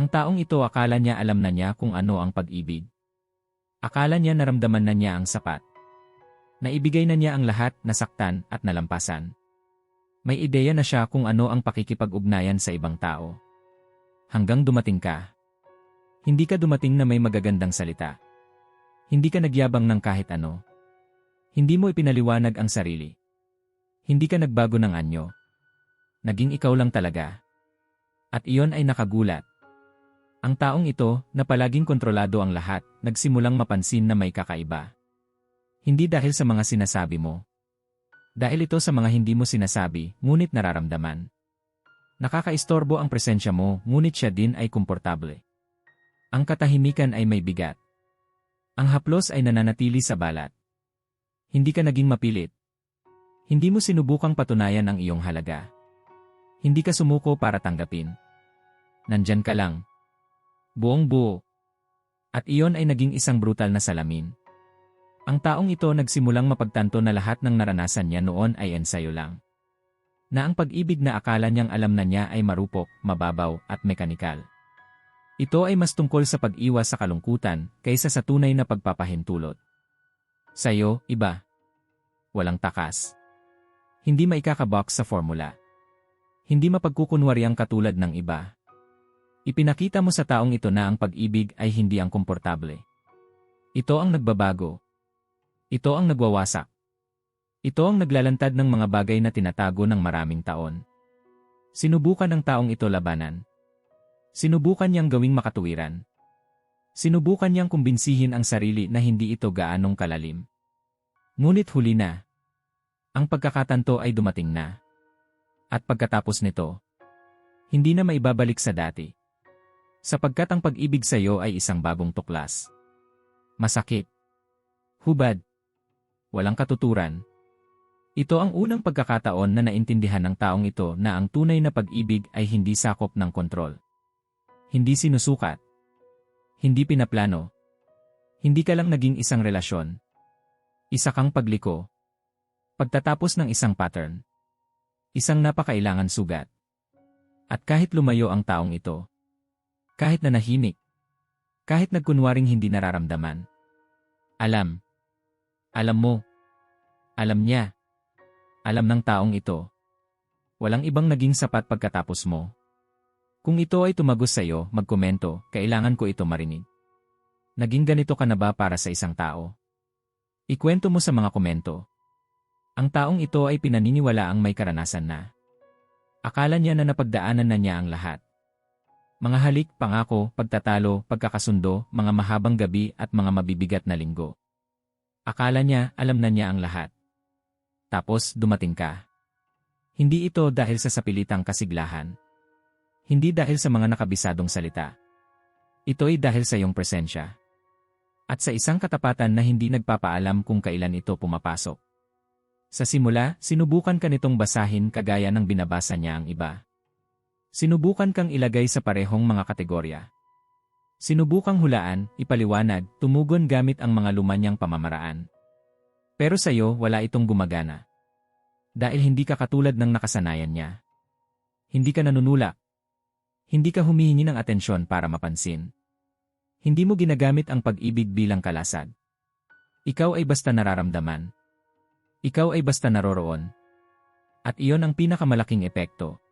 Ang taong ito akala niya alam na niya kung ano ang pag-ibig. Akala niya naramdaman na niya ang sapat. Naibigay na niya ang lahat, nasaktan at nalampasan. May ideya na siya kung ano ang pakikipag-ugnayan sa ibang tao. Hanggang dumating ka. Hindi ka dumating na may magagandang salita. Hindi ka nagyabang ng kahit ano. Hindi mo ipinaliwanag ang sarili. Hindi ka nagbago ng anyo. Naging ikaw lang talaga. At iyon ay nakagulat. Ang taong ito, na palaging kontrolado ang lahat, nagsimulang mapansin na may kakaiba. Hindi dahil sa mga sinasabi mo. Dahil ito sa mga hindi mo sinasabi, ngunit nararamdaman. Nakakaistorbo ang presensya mo, ngunit siya din ay komportable. Ang katahimikan ay may bigat. Ang haplos ay nananatili sa balat. Hindi ka naging mapilit. Hindi mo sinubukang patunayan ang iyong halaga. Hindi ka sumuko para tanggapin. Nandyan ka lang. Buong buo. At iyon ay naging isang brutal na salamin. Ang taong ito nagsimulang mapagtanto na lahat ng naranasan niya noon ay ensayo lang. Na ang pag-ibig na akala niyang alam na niya ay marupok, mababaw, at mekanikal. Ito ay mas tungkol sa pag-iwas sa kalungkutan kaysa sa tunay na pagpapahintulot. Sa'yo, iba. Walang takas. Hindi maikakabox sa formula. Hindi mapagkukunwaryang katulad ng iba. Ipinakita mo sa taong ito na ang pag-ibig ay hindi ang komportable. Ito ang nagbabago. Ito ang nagwawasak. Ito ang naglalantad ng mga bagay na tinatago ng maraming taon. Sinubukan ng taong ito labanan. Sinubukan niyang gawing makatuwiran. Sinubukan niyang kumbinsihin ang sarili na hindi ito gaanong kalalim. Ngunit huli na. Ang pagkakatanto ay dumating na. At pagkatapos nito, hindi na maibabalik sa dati. Sapagkat ang pag-ibig sa iyo ay isang bagong tuklas. Masakit. Hubad. Walang katuturan. Ito ang unang pagkakataon na naintindihan ng taong ito na ang tunay na pag-ibig ay hindi sakop ng kontrol. Hindi sinusukat. Hindi pinaplano. Hindi ka lang naging isang relasyon. Isa kang pagliko. Pagtatapos ng isang pattern. Isang napakailangan sugat. At kahit lumayo ang taong ito, kahit na nahimik. Kahit nagkunwaring hindi nararamdaman. Alam. Alam mo. Alam niya. Alam ng taong ito. Walang ibang naging sapat pagkatapos mo. Kung ito ay tumagos sa iyo, magkomento, kailangan ko ito marinig. Naging ganito ka na ba para sa isang tao? Ikwento mo sa mga komento. Ang taong ito ay pinaniniwala ang may karanasan na. Akala niya na napagdaanan na niya ang lahat. Mga halik, pangako, pagtatalo, pagkakasundo, mga mahabang gabi at mga mabibigat na linggo. Akala niya alam na niya ang lahat. Tapos dumating ka. Hindi ito dahil sa sapilitang kasiglahan. Hindi dahil sa mga nakabisadong salita. Ito ay dahil sa iyong presensya. At sa isang katapatan na hindi nagpapaalam kung kailan ito pumapasok. Sa simula, sinubukan ka nitong basahin kagaya ng binabasa niya ang iba. Sinubukan kang ilagay sa parehong mga kategorya. Sinubukang hulaan, ipaliwanag, tumugon gamit ang mga lumanyang pamamaraan. Pero sa iyo, wala itong gumagana. Dahil hindi ka katulad ng nakasanayan niya. Hindi ka nanunulak. Hindi ka humihingi ng atensyon para mapansin. Hindi mo ginagamit ang pag-ibig bilang kalasag. Ikaw ay basta nararamdaman. Ikaw ay basta naroroon. At iyon ang pinakamalaking epekto.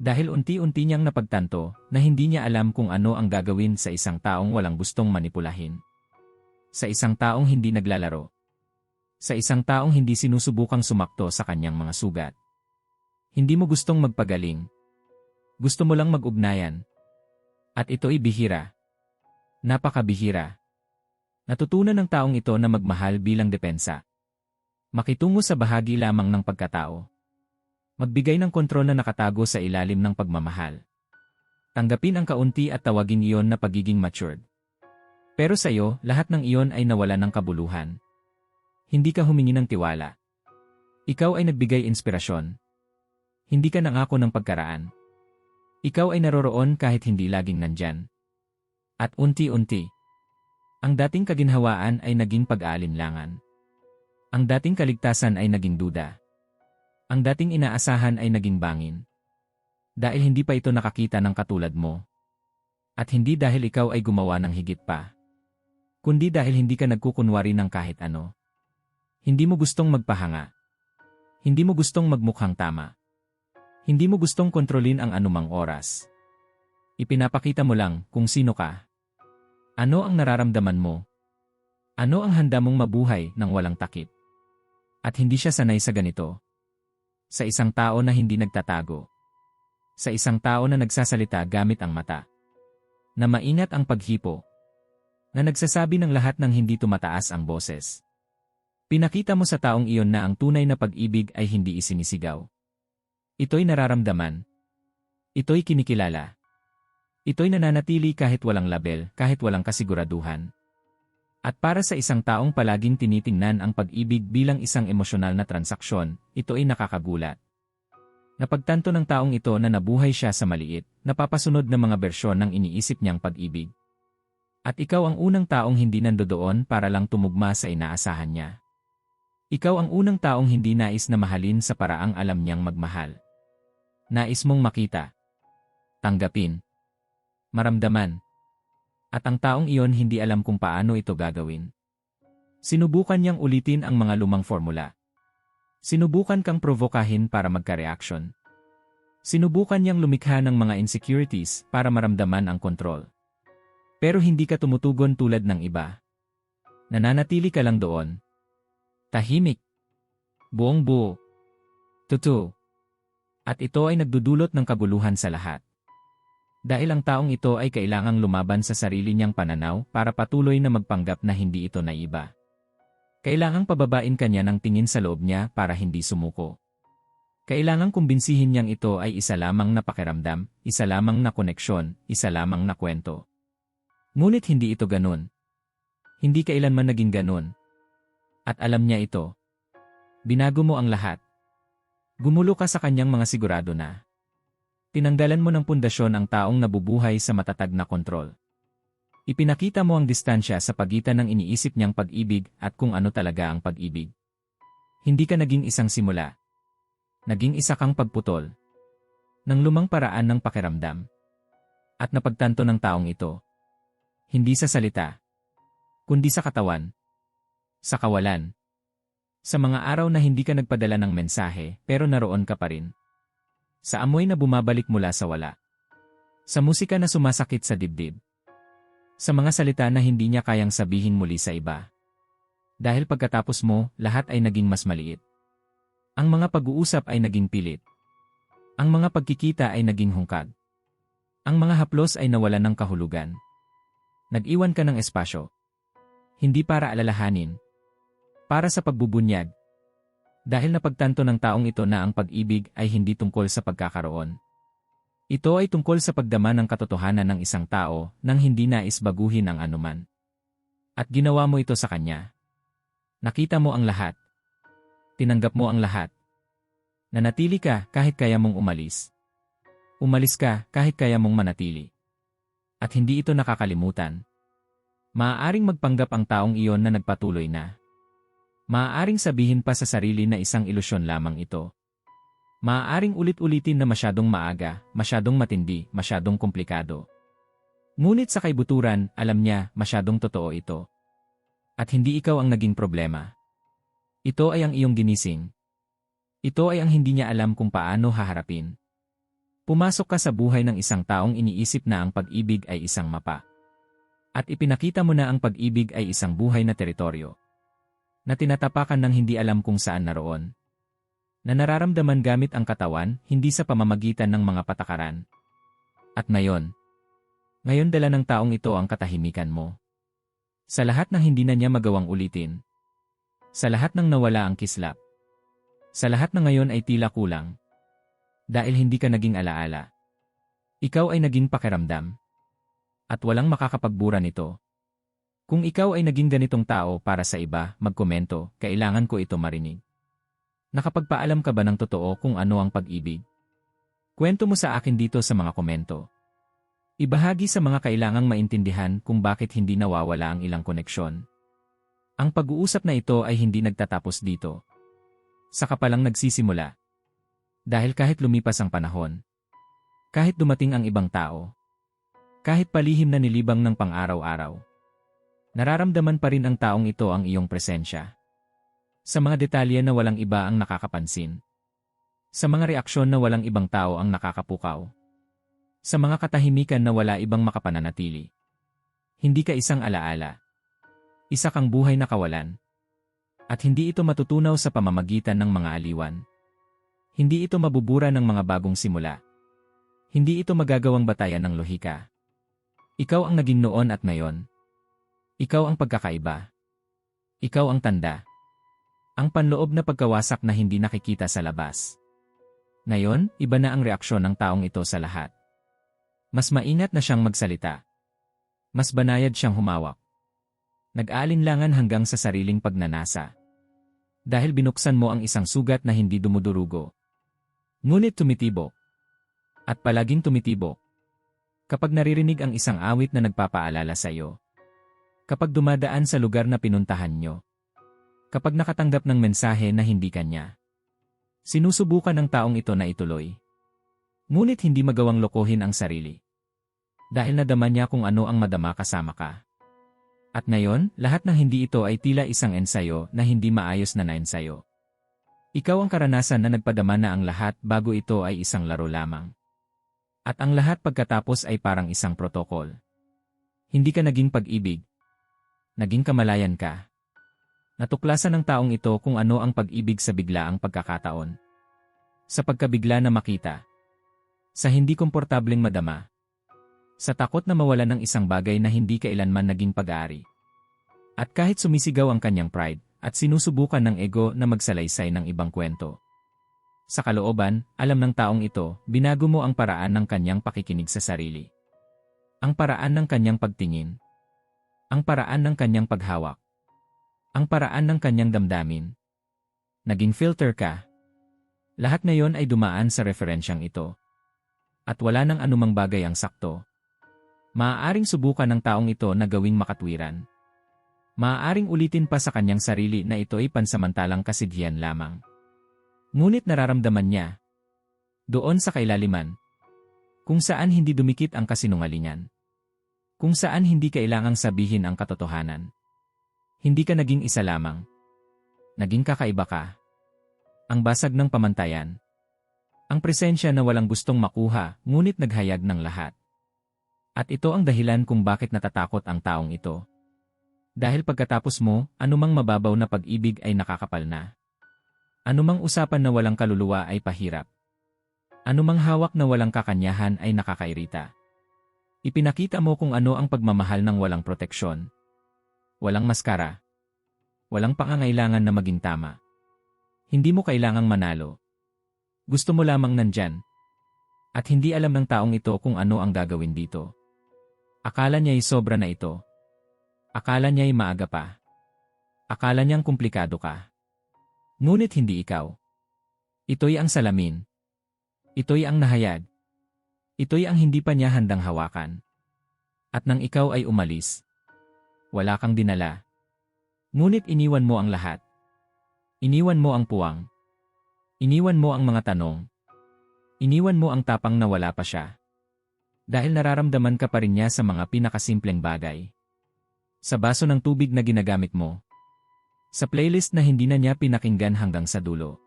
Dahil unti-unti niyang napagtanto na hindi niya alam kung ano ang gagawin sa isang taong walang gustong manipulahin. Sa isang taong hindi naglalaro. Sa isang taong hindi sinusubukang sumakto sa kanyang mga sugat. Hindi mo gustong magpagaling. Gusto mo lang mag-ugnayan. At ito'y bihira. Napakabihira. Natutunan ng taong ito na magmahal bilang depensa. Makitungo sa bahagi lamang ng pagkatao. Magbigay ng kontrol na nakatago sa ilalim ng pagmamahal. Tanggapin ang kaunti at tawagin iyon na pagiging matured. Pero sa iyo, lahat ng iyon ay nawala ng kabuluhan. Hindi ka humingi ng tiwala. Ikaw ay nagbigay inspirasyon. Hindi ka nangako ng pagkaraan. Ikaw ay naroroon kahit hindi laging nandyan. At unti-unti, ang dating kaginhawaan ay naging pag-aalinlangan. Ang dating kaligtasan ay naging duda. Ang dating inaasahan ay naging bangin. Dahil hindi pa ito nakakita ng katulad mo. At hindi dahil ikaw ay gumawa ng higit pa. Kundi dahil hindi ka nagkukunwari ng kahit ano. Hindi mo gustong magpahanga. Hindi mo gustong magmukhang tama. Hindi mo gustong kontrolin ang anumang oras. Ipinapakita mo lang kung sino ka. Ano ang nararamdaman mo? Ano ang handa mong mabuhay nang walang takip? At hindi siya sanay sa ganito. Sa isang tao na hindi nagtatago. Sa isang tao na nagsasalita gamit ang mata. Na maingat ang paghipo. Na nagsasabi ng lahat ng hindi tumataas ang boses. Pinakita mo sa taong iyon na ang tunay na pag-ibig ay hindi isinisigaw. Ito'y nararamdaman. Ito'y kinikilala. Ito'y nananatili kahit walang label, kahit walang kasiguraduhan. At para sa isang taong palaging tinitingnan ang pag-ibig bilang isang emosyonal na transaksyon, ito ay nakakagulat. Napagtanto ng taong ito na nabuhay siya sa maliit, napapasunod na mga bersyon ng iniisip niyang pag-ibig. At ikaw ang unang taong hindi nandoon para lang tumugma sa inaasahan niya. Ikaw ang unang taong hindi nais na mahalin sa paraang alam niyang magmahal. Nais mong makita. Tanggapin. Maramdaman. At ang taong iyon hindi alam kung paano ito gagawin. Sinubukan niyang ulitin ang mga lumang formula. Sinubukan kang provokahin para magka-reaction. Sinubukan niyang lumikha ng mga insecurities para maramdaman ang kontrol. Pero hindi ka tumutugon tulad ng iba. Nananatili ka lang doon. Tahimik. Buong buo. Totoo. At ito ay nagdudulot ng kaguluhan sa lahat. Dahil ang taong ito ay kailangang lumaban sa sarili niyang pananaw para patuloy na magpanggap na hindi ito naiba. Kailangang pababain kanya ng tingin sa loob niya para hindi sumuko. Kailangang kumbinsihin niyang ito ay isa lamang na pakiramdam, isa lamang na koneksyon, isa lamang na kwento. Ngunit hindi ito ganun. Hindi kailanman naging ganun. At alam niya ito. Binago mo ang lahat. Gumulo ka sa kanyang mga sigurado na. Tinanggalan mo ng pundasyon ang taong nabubuhay sa matatag na kontrol. Ipinakita mo ang distansya sa pagitan ng iniisip niyang pag-ibig at kung ano talaga ang pag-ibig. Hindi ka naging isang simula. Naging isa kang pagputol. Nang lumang paraan ng pakiramdam. At napagtanto ng taong ito. Hindi sa salita. Kundi sa katawan. Sa kawalan. Sa mga araw na hindi ka nagpadala ng mensahe, pero naroon ka pa rin. Sa amoy na bumabalik mula sa wala. Sa musika na sumasakit sa dibdib. Sa mga salita na hindi niya kayang sabihin muli sa iba. Dahil pagkatapos mo, lahat ay naging mas maliit. Ang mga pag-uusap ay naging pilit. Ang mga pagkikita ay naging hungkag. Ang mga haplos ay nawalan ng kahulugan. Nag-iwan ka ng espasyo. Hindi para alalahanin, para sa pagbubunyag. Dahil napagtanto ng taong ito na ang pag-ibig ay hindi tungkol sa pagkakaroon. Ito ay tungkol sa pagdama ng katotohanan ng isang tao nang hindi nais baguhin ang anuman. At ginawa mo ito sa kanya. Nakita mo ang lahat. Tinanggap mo ang lahat. Nanatili ka kahit kaya mong umalis. Umalis ka kahit kaya mong manatili. At hindi ito nakakalimutan. Maaaring magpanggap ang taong iyon na nagpatuloy na. Maaaring sabihin pa sa sarili na isang ilusyon lamang ito. Maaaring ulit-ulitin na masyadong maaga, masyadong matindi, masyadong komplikado. Ngunit sa kaibuturan, alam niya, masyadong totoo ito. At hindi ikaw ang naging problema. Ito ay ang iyong ginising. Ito ay ang hindi niya alam kung paano haharapin. Pumasok ka sa buhay ng isang taong iniisip na ang pag-ibig ay isang mapa. At ipinakita mo na ang pag-ibig ay isang buhay na teritoryo na tinatapakan ng hindi alam kung saan naroon. Na nararamdaman gamit ang katawan, hindi sa pamamagitan ng mga patakaran. At ngayon, ngayon dala ng taong ito ang katahimikan mo. Sa lahat ng hindi na niya magawang ulitin. Sa lahat ng nawala ang kislap. Sa lahat ng ngayon ay tila kulang. Dahil hindi ka naging alaala. Ikaw ay naging pakiramdam. At walang makakapagbura nito. Kung ikaw ay naging ganitong tao para sa iba, magkomento, kailangan ko ito marinig. Nakapagpaalam ka ba ng totoo kung ano ang pag-ibig? Kwento mo sa akin dito sa mga komento. Ibahagi sa mga kailangang maintindihan kung bakit hindi nawawala ang ilang koneksyon. Ang pag-uusap na ito ay hindi nagtatapos dito. Saka palang nagsisimula. Dahil kahit lumipas ang panahon, kahit dumating ang ibang tao, Kahit palihim na nilibang ng pang-araw-araw. Nararamdaman pa rin ang taong ito ang iyong presensya. Sa mga detalye na walang iba ang nakakapansin. Sa mga reaksyon na walang ibang tao ang nakakapukaw. Sa mga katahimikan na wala ibang makapananatili. Hindi ka isang alaala. Isa kang buhay na kawalan. At hindi ito matutunaw sa pamamagitan ng mga aliwan. Hindi ito mabubura ng mga bagong simula. Hindi ito magagawang batayan ng lohika. Ikaw ang naging noon at ngayon. Ikaw ang pagkakaiba. Ikaw ang tanda. Ang panloob na pagkawasak na hindi nakikita sa labas. Ngayon, iba na ang reaksyon ng taong ito sa lahat. Mas maingat na siyang magsalita. Mas banayad siyang humawak. Nag-aalinlangan hanggang sa sariling pagnanasa. Dahil binuksan mo ang isang sugat na hindi dumudurugo. Ngunit tumitibok. At palaging tumitibok. Kapag naririnig ang isang awit na nagpapaalala sa iyo. Kapag dumadaan sa lugar na pinuntahan nyo. Kapag nakatanggap ng mensahe na hindi kanya. Sinusubukan ng taong ito na ituloy. Ngunit hindi magawang lokohin ang sarili. Dahil nadama niya kung ano ang madama kasama ka. At ngayon, lahat ng hindi ito ay tila isang ensayo na hindi maayos na naensayo. Ikaw ang karanasan na nagpadama na ang lahat bago ito ay isang laro lamang. At ang lahat pagkatapos ay parang isang protokol. Hindi ka naging pag-ibig. Naging kamalayan ka. Natuklasan ng taong ito kung ano ang pag-ibig sa biglaang pagkakataon. Sa pagkabigla na makita. Sa hindi komportableng madama. Sa takot na mawala ng isang bagay na hindi kailanman naging pag-aari. At kahit sumisigaw ang kanyang pride, at sinusubukan ng ego na magsalaysay ng ibang kwento. Sa kalooban, alam ng taong ito, binago mo ang paraan ng kanyang pakikinig sa sarili. Ang paraan ng kanyang pagtingin. Ang paraan ng kanyang paghawak. Ang paraan ng kanyang damdamin. Naging filter ka. Lahat na yon ay dumaan sa referensyang ito. At wala nang anumang bagay ang sakto, Maaaring subukan ng taong ito na gawing makatwiran. Maaaring ulitin pa sa kanyang sarili na ito ay pansamantalang kasighian lamang. Ngunit nararamdaman niya. Doon sa kailaliman. Kung saan hindi dumikit ang kasinungalingan. Kung saan hindi kailangang sabihin ang katotohanan. Hindi ka naging isa lamang. Naging kakaiba ka. Ang basag ng pamantayan. Ang presensya na walang gustong makuha, ngunit naghayag ng lahat. At ito ang dahilan kung bakit natatakot ang taong ito. Dahil pagkatapos mo, anumang mababaw na pag-ibig ay nakakapal na. Anumang usapan na walang kaluluwa ay pahirap. Anumang hawak na walang kakanyahan ay nakakairita. Ipinakita mo kung ano ang pagmamahal ng walang proteksyon. Walang maskara. Walang pangangailangan na maging tama. Hindi mo kailangang manalo. Gusto mo lamang nandyan. At hindi alam ng taong ito kung ano ang gagawin dito. Akala niya'y sobra na ito. Akala niya'y maaga pa. Akala niyang komplikado ka. Ngunit hindi ikaw. Ito'y ang salamin. Ito'y ang nahayag. Ito'y ang hindi pa niya handang hawakan. At nang ikaw ay umalis, wala kang dinala. Ngunit iniwan mo ang lahat. Iniwan mo ang puwang. Iniwan mo ang mga tanong. Iniwan mo ang tapang na wala pa siya. Dahil nararamdaman ka pa rin niya sa mga pinakasimpleng bagay. Sa baso ng tubig na ginagamit mo. Sa playlist na hindi na niya pinakinggan hanggang sa dulo.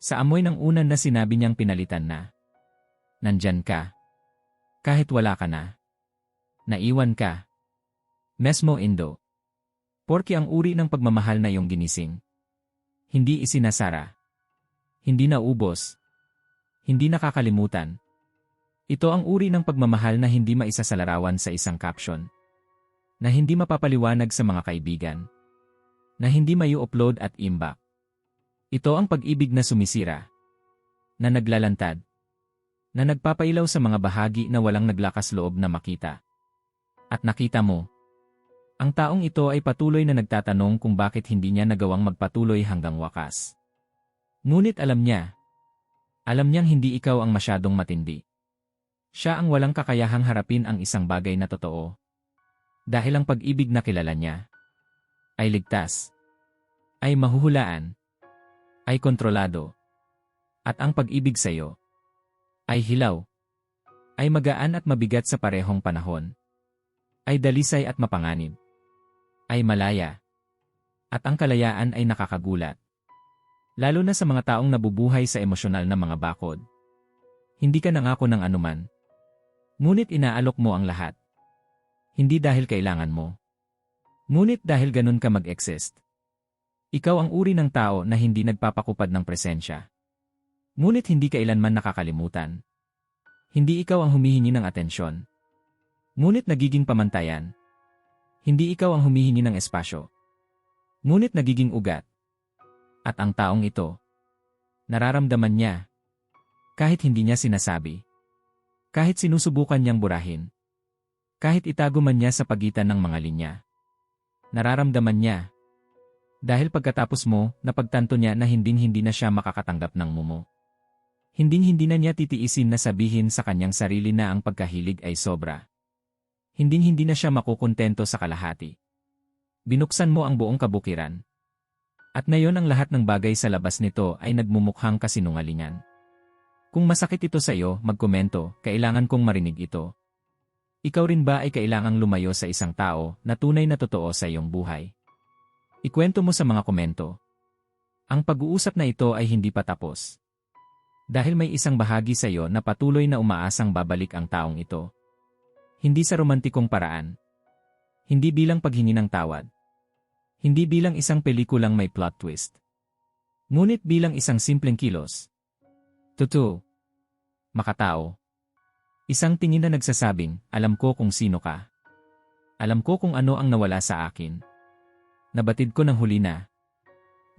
Sa amoy ng unan na sinabi niyang pinalitan na. Nandyan ka. Kahit wala ka na. Naiwan ka. Mesmo Indo. Porki ang uri ng pagmamahal na iyong ginising. Hindi isinasara. Hindi naubos. Hindi nakakalimutan. Ito ang uri ng pagmamahal na hindi maisasalarawan sa isang caption. Na hindi mapapaliwanag sa mga kaibigan. Na hindi mayu upload at imbak. Ito ang pag-ibig na sumisira. Na naglalantad. Na nagpapailaw sa mga bahagi na walang naglakas loob na makita. At nakita mo. Ang taong ito ay patuloy na nagtatanong kung bakit hindi niya nagawang magpatuloy hanggang wakas. Ngunit alam niya. Alam niyang hindi ikaw ang masyadong matindi. Siya ang walang kakayahang harapin ang isang bagay na totoo. Dahil ang pag-ibig na kilala niya ay ligtas, ay mahuhulaan, ay kontrolado, at ang pag-ibig sa iyo ay hilaw, Ay magaan at mabigat sa parehong panahon. Ay dalisay at mapanganib. Ay malaya. At ang kalayaan ay nakakagulat. Lalo na sa mga taong nabubuhay sa emosyonal na mga bakod. Hindi ka nangako ng anuman. Ngunit inaalok mo ang lahat. Hindi dahil kailangan mo. Ngunit dahil ganun ka mag-exist. Ikaw ang uri ng tao na hindi nagpapakupad ng presensya. Ngunit hindi kailanman nakakalimutan. Hindi ikaw ang humihingi ng atensyon. Ngunit nagiging pamantayan. Hindi ikaw ang humihingi ng espasyo. Ngunit nagiging ugat. At ang taong ito, nararamdaman niya. Kahit hindi niya sinasabi. Kahit sinusubukan niyang burahin. Kahit itago man niya sa pagitan ng mga linya. Nararamdaman niya. Dahil pagkatapos mo, napagtanto niya na hinding-hindi na siya makakatanggap ng mumo. Hinding-hindi na niya titiisin na sabihin sa kanyang sarili na ang pagkahilig ay sobra. Hinding-hindi na siya makukontento sa kalahati. Binuksan mo ang buong kabukiran. At ngayon ang lahat ng bagay sa labas nito ay nagmumukhang kasinungalingan. Kung masakit ito sa iyo, magkomento, kailangan kong marinig ito. Ikaw rin ba ay kailangang lumayo sa isang tao na tunay na totoo sa iyong buhay? Ikwento mo sa mga komento. Ang pag-uusap na ito ay hindi pa tapos. Dahil may isang bahagi sa iyo na patuloy na umaasang babalik ang taong ito. Hindi sa romantikong paraan. Hindi bilang paghingi ng tawad. Hindi bilang isang pelikulang may plot twist. Ngunit bilang isang simpleng kilos. Totoo. Makatao. Isang tingin na nagsasabing, alam ko kung sino ka. Alam ko kung ano ang nawala sa akin nabatid ko ng huli na.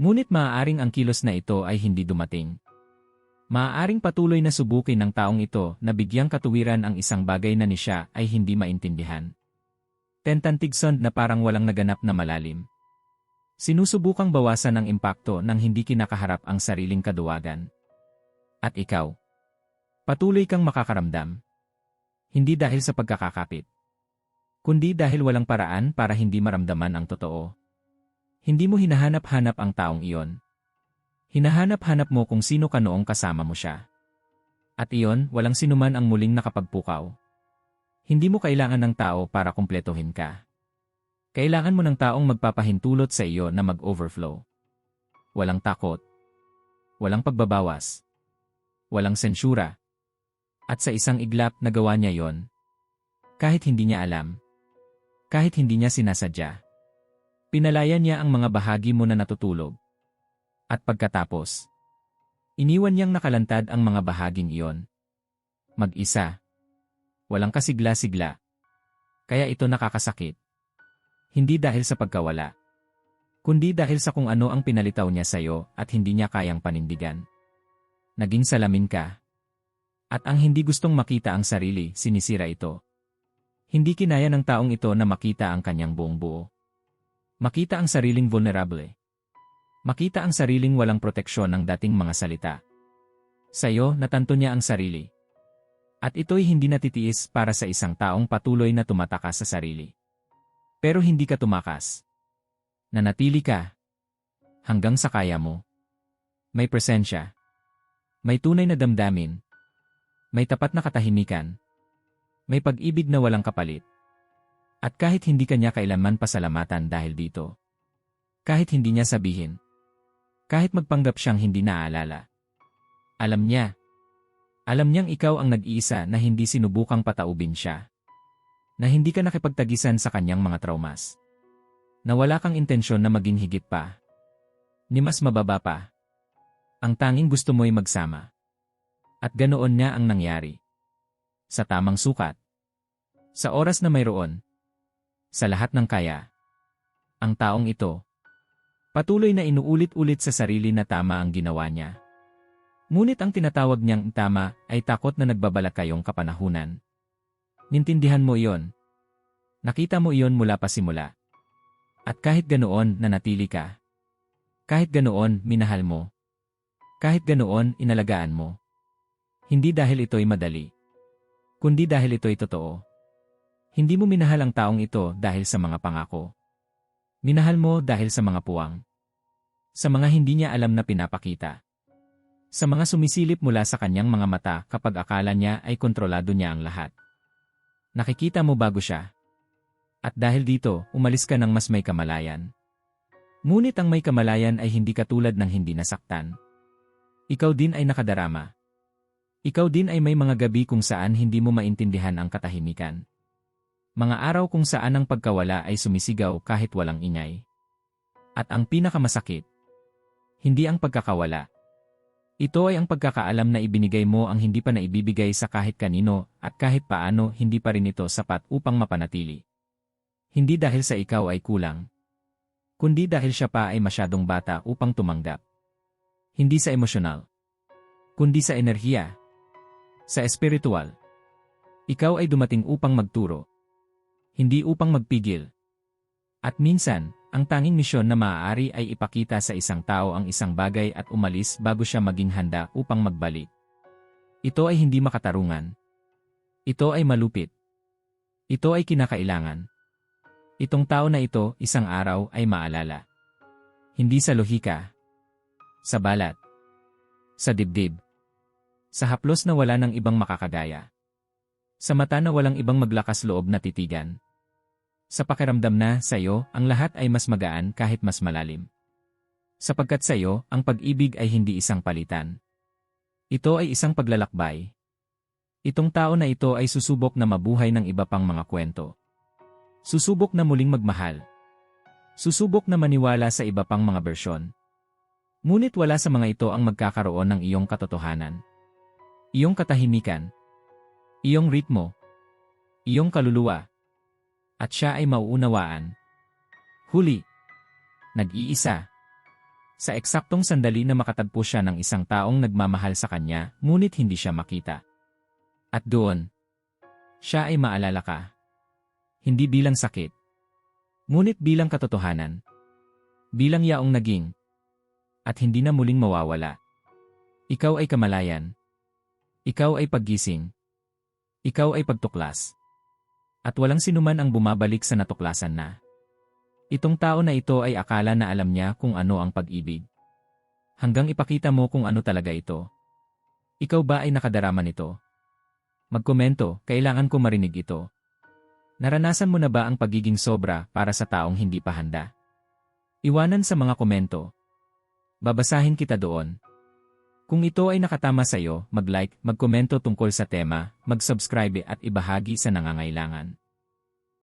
Ngunit maaaring ang kilos na ito ay hindi dumating. Maaaring patuloy na subukin ng taong ito na bigyang katuwiran ang isang bagay na ni siya ay hindi maintindihan. Tentantigson na parang walang naganap na malalim. Sinusubukang bawasan ang impakto ng hindi kinakaharap ang sariling kaduwagan. At ikaw? Patuloy kang makakaramdam. Hindi dahil sa pagkakakapit. Kundi dahil walang paraan para hindi maramdaman ang totoo. Hindi mo hinahanap-hanap ang taong iyon. Hinahanap-hanap mo kung sino ka noong kasama mo siya. At iyon, walang sinuman ang muling nakapagpukaw. Hindi mo kailangan ng tao para kumpletuhin ka. Kailangan mo ng taong magpapahintulot sa iyo na mag-overflow. Walang takot. Walang pagbabawas. Walang sensura. At sa isang iglap nagawa niya yon. Kahit hindi niya alam. Kahit hindi niya sinasadya. Pinalaya niya ang mga bahagi mo na natutulog. At pagkatapos, iniwan niyang nakalantad ang mga bahaging iyon. Mag-isa. Walang kasigla-sigla. Kaya ito nakakasakit. Hindi dahil sa pagkawala. Kundi dahil sa kung ano ang pinalitaw niya sa iyo at hindi niya kayang panindigan. Naging salamin ka. At ang hindi gustong makita ang sarili, sinisira ito. Hindi kinaya ng taong ito na makita ang kanyang buong buo. Makita ang sariling vulnerable. Makita ang sariling walang proteksyon ng dating mga salita. Sa'yo, natanto niya ang sarili. At ito'y hindi natitiis para sa isang taong patuloy na tumatakas sa sarili. Pero hindi ka tumakas. Nanatili ka. Hanggang sa kaya mo. May presensya. May tunay na damdamin. May tapat na katahimikan. May pag-ibig na walang kapalit. At kahit hindi kanya kailanman pasalamatan dahil dito. Kahit hindi niya sabihin. Kahit magpanggap siyang hindi naaalala. Alam niya. Alam niyang ikaw ang nag-iisa na hindi sinubukang pataubin siya. Na hindi ka nakipagtagisan sa kanyang mga traumas. Na wala kang intensyon na maging higit pa. Ni mas mababa pa. Ang tanging gusto mo'y magsama. At ganoon niya ang nangyari. Sa tamang sukat. Sa oras na mayroon, sa lahat ng kaya. Ang taong ito, patuloy na inuulit-ulit sa sarili na tama ang ginawa niya. Ngunit ang tinatawag niyang tama ay takot na nagbabala kayong kapanahunan. Nintindihan mo iyon. Nakita mo iyon mula pa simula. At kahit ganoon, nanatili ka. Kahit ganoon, minahal mo. Kahit ganoon, inalagaan mo. Hindi dahil ito'y madali. Kundi dahil ito'y totoo. Hindi mo minahal ang taong ito dahil sa mga pangako. Minahal mo dahil sa mga puwang. Sa mga hindi niya alam na pinapakita. Sa mga sumisilip mula sa kanyang mga mata kapag akala niya ay kontrolado niya ang lahat. Nakikita mo bago siya. At dahil dito, umalis ka ng mas may kamalayan. Ngunit ang may kamalayan ay hindi katulad ng hindi nasaktan. Ikaw din ay nakadarama. Ikaw din ay may mga gabi kung saan hindi mo maintindihan ang katahimikan. Mga araw kung saan ang pagkawala ay sumisigaw kahit walang ingay. At ang pinakamasakit, hindi ang pagkakawala. Ito ay ang pagkakaalam na ibinigay mo ang hindi pa naibibigay sa kahit kanino at kahit paano hindi pa rin ito sapat upang mapanatili. Hindi dahil sa ikaw ay kulang, kundi dahil siya pa ay masyadong bata upang tumanggap. Hindi sa emosyonal, kundi sa enerhiya, sa espiritual. Ikaw ay dumating upang magturo, hindi upang magpigil. At minsan, ang tanging misyon na maaari ay ipakita sa isang tao ang isang bagay at umalis bago siya maging handa upang magbalik. Ito ay hindi makatarungan. Ito ay malupit. Ito ay kinakailangan. Itong tao na ito isang araw ay maalala. Hindi sa lohika. Sa balat. Sa dibdib. Sa haplos na wala ng ibang makakagaya. Sa mata na walang ibang maglakas loob na titigan. Sa pakiramdam na sa iyo, ang lahat ay mas magaan kahit mas malalim. Sapagkat sa iyo, ang pag-ibig ay hindi isang palitan. Ito ay isang paglalakbay. Itong tao na ito ay susubok na mabuhay ng iba pang mga kwento. Susubok na muling magmahal. Susubok na maniwala sa iba pang mga bersyon. Ngunit wala sa mga ito ang magkakaroon ng iyong katotohanan. Iyong katahimikan. Iyong ritmo. Iyong kaluluwa at siya ay mauunawaan. Huli. Nag-iisa. Sa eksaktong sandali na makatagpo siya ng isang taong nagmamahal sa kanya, ngunit hindi siya makita. At doon, siya ay maalala ka. Hindi bilang sakit. Ngunit bilang katotohanan. Bilang yaong naging. At hindi na muling mawawala. Ikaw ay kamalayan. Ikaw ay paggising. Ikaw ay pagtuklas. At walang sinuman ang bumabalik sa natuklasan na. Itong tao na ito ay akala na alam niya kung ano ang pag-ibig. Hanggang ipakita mo kung ano talaga ito. Ikaw ba ay nakadarama nito? Magkomento, kailangan ko marinig ito. Naranasan mo na ba ang pagiging sobra para sa taong hindi pa handa? Iwanan sa mga komento. Babasahin kita doon. Kung ito ay nakatama sa iyo, mag-like, mag-komento tungkol sa tema, mag-subscribe at ibahagi sa nangangailangan.